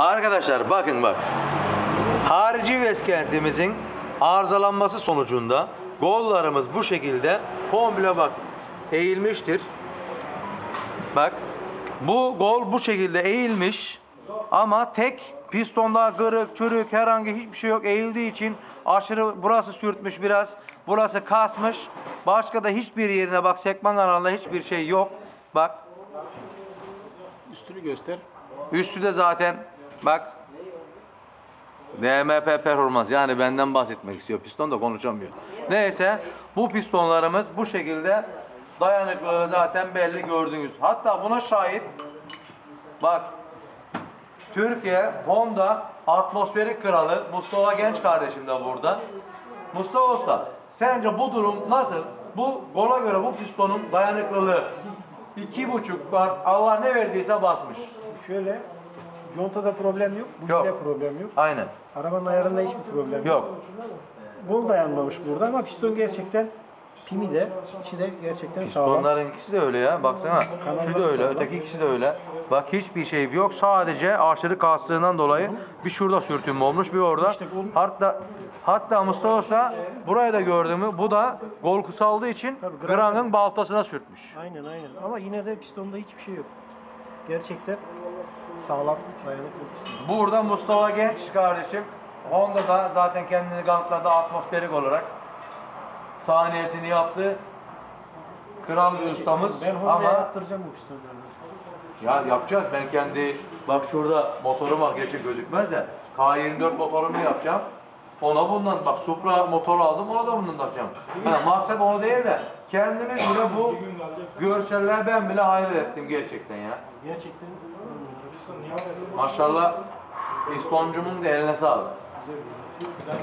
Arkadaşlar bakın bak. Harici veskentimizin arızalanması sonucunda gollarımız bu şekilde komple bak eğilmiştir. Bak bu gol bu şekilde eğilmiş ama tek pistonda kırık, çürük herhangi hiçbir şey yok eğildiği için aşırı burası sürtmüş biraz. Burası kasmış. Başka da hiçbir yerine bak sekman kanalında hiçbir şey yok. Bak Üstünü göster. Üstü de zaten bak DMP performans yani benden bahsetmek istiyor. Piston da konuşamıyor. Neyse bu pistonlarımız bu şekilde dayanıklılığı zaten belli gördünüz. Hatta buna şahit bak Türkiye Honda atmosferik kralı Mustafa Genç kardeşim de burada. Mustafa Usta sence bu durum nasıl? Bu gola göre bu pistonun dayanıklılığı iki buçuk var. Allah ne verdiyse basmış. Şöyle contada problem yok, bujide Yok. problem yok. Aynen. Arabanın ayarında hiçbir problem yok. Yok. Bol dayanmamış burada ama piston gerçekten pimi de içi de gerçekten sağlam. Onların ikisi de öyle ya. Baksana. Şu da öyle. Öteki ikisi de öyle. Bak hiçbir şey yok. Sadece aşırı kastığından dolayı bir şurada sürtünme olmuş bir orada. Hatta hatta Mustafa Usta burayı da gördün mü? Bu da gol kısaldığı için Tabii, Grang'ın baltasına sürtmüş. Aynen aynen ama yine de pistonda hiçbir şey yok. Gerçekten sağlam dayanıklı piston. Burada Mustafa Genç kardeşim Honda'da zaten kendini kanıtladı atmosferik olarak. Saniyesini yaptı. Kral bir ustamız Ben Honda'ya ama yaptıracağım bu pistonları. Ya yapacağız. Ben kendi bak şurada motorum var gerçi gözükmez de K24 motorumu yapacağım. Ona bundan bak Supra motoru aldım ona da bundan takacağım. Ha, maksat onu değil de kendimiz bile bu görseller ben bile hayret ettim gerçekten ya. Gerçekten Maşallah pistoncumun da eline sağlık. güzel.